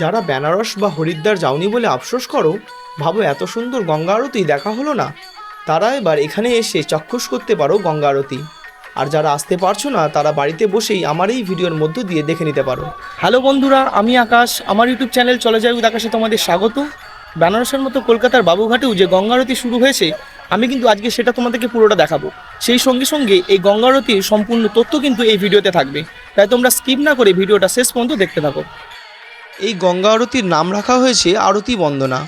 যারা বেনারস বা হরিদ্বার যাওনি বলে আফসোস করো, ভাবো এত সুন্দর গঙ্গা আরতি দেখা হলো না। তারা এবার এখানে এসে চাক্ষুষ করতে পারো গঙ্গা আরতি। আর যারা আসতে পারছ না, তারা বাড়িতে বসেই আমার এই ভিডিওর মধ্য দিয়ে দেখে নিতে পারো। হ্যালো বন্ধুরা, আমি আকাশ। আমার ইউটিউব চ্যানেল চলে যাই আকাশে তোমাদের স্বাগত। বেনারসের মতো কলকাতার বাবুঘাটেও যে গঙ্গা আরতি শুরু হয়েছে, আমি কিন্তু আজকে সেটা তোমাদেরকে পুরোটা দেখাবো। সেই সঙ্গে সঙ্গে এই গঙ্গা আরতির সম্পূর্ণ তথ্য কিন্তু এই ভিডিওতে থাকবে। তাই তোমরা স্কিপ না করে ভিডিওটা শেষ পর্যন্ত দেখতে থাকো। এই গঙ্গা আরতির নাম রাখা হয়েছে আরতি বন্দনা।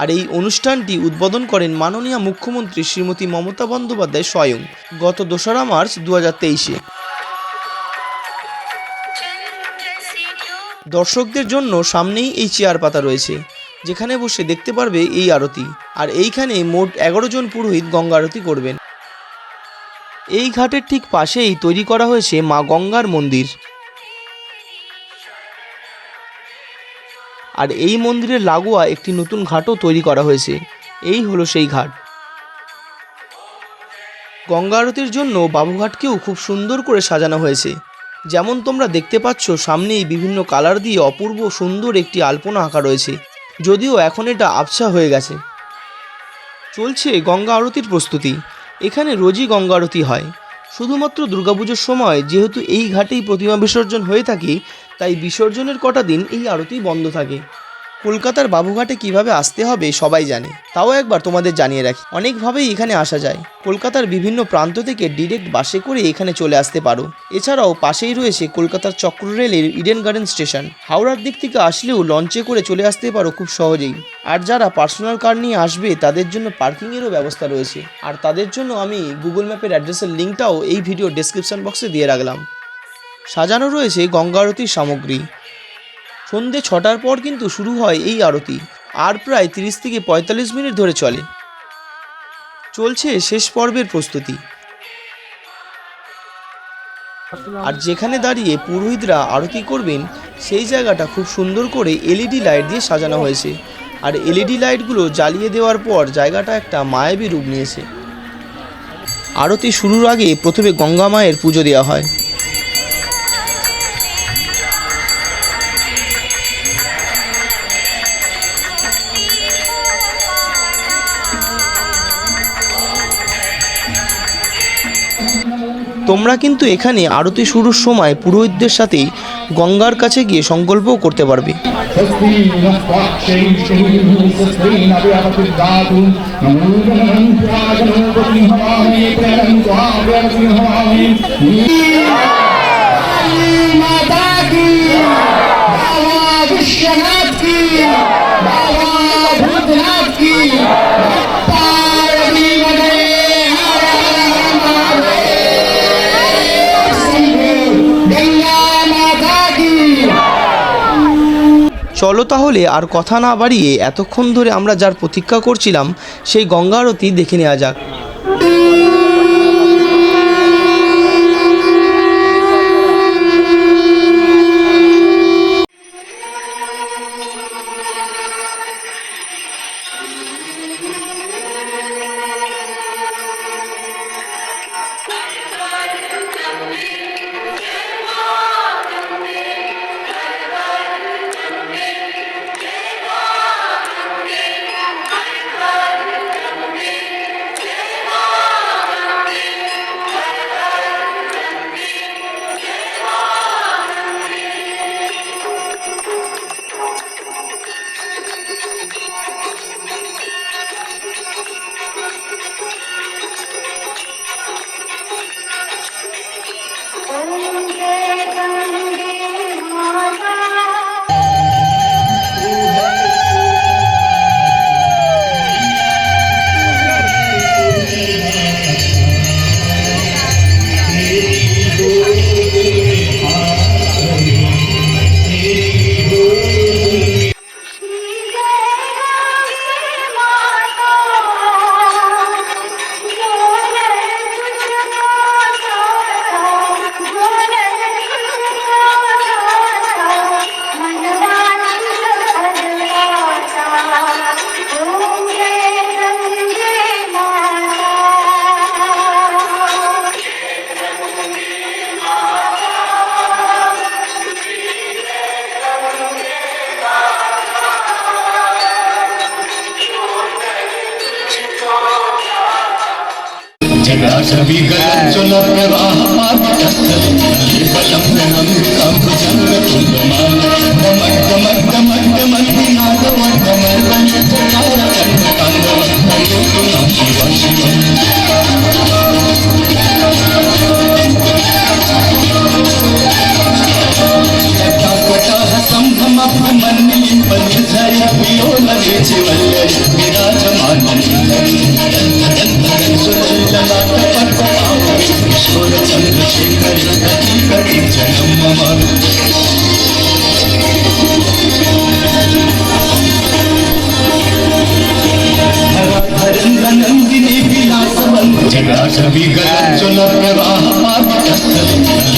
আর এই অনুষ্ঠানটি উদ্বোধন করেন মাননীয় মুখ্যমন্ত্রী শ্রীমতী মমতা বন্দ্যোপাধ্যায় স্বয়ং, গত দোসরা মার্চ দু হাজার তেইশে। দর্শকদের জন্য সামনেই এই চেয়ার পাতা রয়েছে, যেখানে বসে দেখতে পারবে এই আরতি। আর এইখানে মোট এগারো জন পুরোহিত গঙ্গা আরতি করবেন। এই ঘাটের ঠিক পাশেই তৈরি করা হয়েছে মা গঙ্গার মন্দির। আর এই মন্দিরের লাগোয়া একটি নতুন ঘাটও তৈরি করা হয়েছে। এই হলো সেই ঘাট। গঙ্গা আরতির জন্য বাবুঘাটকেও খুব সুন্দর করে সাজানো হয়েছে। যেমন তোমরা দেখতে পাচ্ছ, সামনেই বিভিন্ন কালার দিয়ে অপূর্ব সুন্দর একটি আলপনা আঁকা রয়েছে। যদিও এখন এটা আবছা হয়ে গেছে। চলছে গঙ্গা আরতির প্রস্তুতি। এখানে রোজই গঙ্গা আরতি হয়। শুধুমাত্র দুর্গাপুজোর সময়, যেহেতু এই ঘাটেই প্রতিমা বিসর্জন হয়ে থাকে তাই বিসর্জনের কটা দিন এই আরতি বন্ধ থাকে। কলকাতার বাবুঘাটে কীভাবে আসতে হবে সবাই জানে। তাও একবার তোমাদের জানিয়ে রাখি, অনেকভাবেই এখানে আসা যায়। কলকাতার বিভিন্ন প্রান্ত থেকে ডিরেক্ট বাসে করে এখানে চলে আসতে পারো। এছাড়াও পাশেই রয়েছে কলকাতার চক্র রেলের ইডেন গার্ডেন স্টেশন হাওড়ার দিক থেকে আসলেও লঞ্চে করে চলে আসতে পারো খুব সহজেই। আর যারা পার্সোনাল কার নিয়ে আসবে, তাদের জন্য পার্কিংয়েরও ব্যবস্থা রয়েছে। আর তাদের জন্য আমি গুগল ম্যাপের অ্যাড্রেসের লিঙ্কটাও এই ভিডিও ডেসক্রিপশন বক্সে দিয়ে রাখলাম। সাজানো রয়েছে গঙ্গা আরতির সামগ্রী। সন্ধে ছটার পর কিন্তু শুরু হয় এই আরতি, আর প্রায় তিরিশ থেকে পঁয়তাল্লিশ মিনিট ধরে চলে। চলছে শেষ পর্বের প্রস্তুতি। আর যেখানে দাঁড়িয়ে পুরোহিতরা আরতি করবেন, সেই জায়গাটা খুব সুন্দর করে এলইডি লাইট দিয়ে সাজানো হয়েছে। আর এলইডি লাইটগুলো জ্বালিয়ে দেওয়ার পর জায়গাটা একটা মায়াবী রূপ নিয়েছে। আরতি শুরুর আগে প্রথমে গঙ্গা মায়ের পুজো দেওয়া হয়। তোমরা কিন্তু এখানে আরতি শুরুর সময় পুরোহিতদের সাথেই গঙ্গার কাছে গিয়ে সংকল্পও করতে পারবে। চলো তাহলে আর কথা না বাড়িয়ে এতক্ষণ ধরে আমরা যার প্রতীক্ষা করছিলাম, সেই গঙ্গা আরতি দেখে নেওয়া যাক। जगा सभी प्रवाह बलम गलम कंप विराजमान కిషోర చంద్రశేఖరి కీకటి జనమ్మ ప్రవాహ పాఠస్థలం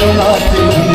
বিশ্বনাথ ঘিরে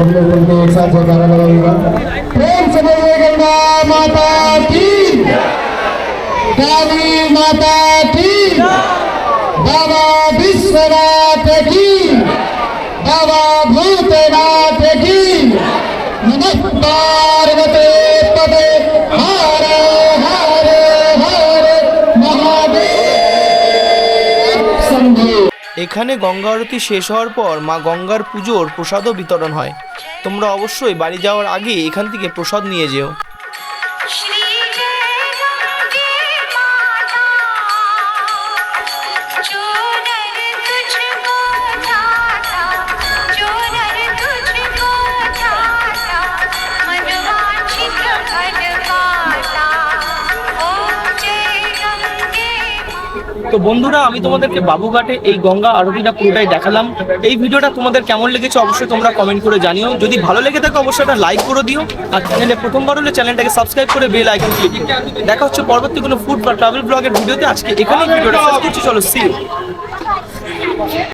हम लोग उनको एक साथ जयकारा लगाऊँगा प्रेम से बोलिए गंगा माता की। काली माता की। बाबा विश्वनाथ এখানে গঙ্গা আরতি শেষ হওয়ার পর মা গঙ্গার পুজোর প্রসাদও বিতরণ হয়। তোমরা অবশ্যই বাড়ি যাওয়ার আগে এখান থেকে প্রসাদ নিয়ে যেও। তো বন্ধুরা, আমি তোমাদেরকে বাবুঘাটে এই গঙ্গা আরতিটা পুরোটাই দেখালাম। এই ভিডিওটা তোমাদের কেমন লেগেছে অবশ্যই তোমরা কমেন্ট করে জানিও। যদি ভালো লেগে থাকে অবশ্যই একটা লাইক করে দিও। আর চ্যানেলে প্রথমবার হলে চ্যানেলটাকে সাবস্ক্রাইব করে বেল আইকন ক্লিক দেখা হচ্ছে পরবর্তী কোনো ফুড বা ট্রাভেল ব্লগের ভিডিওতে। আজকে এখানেই ভিডিওটা শেষ করছি, চলো সি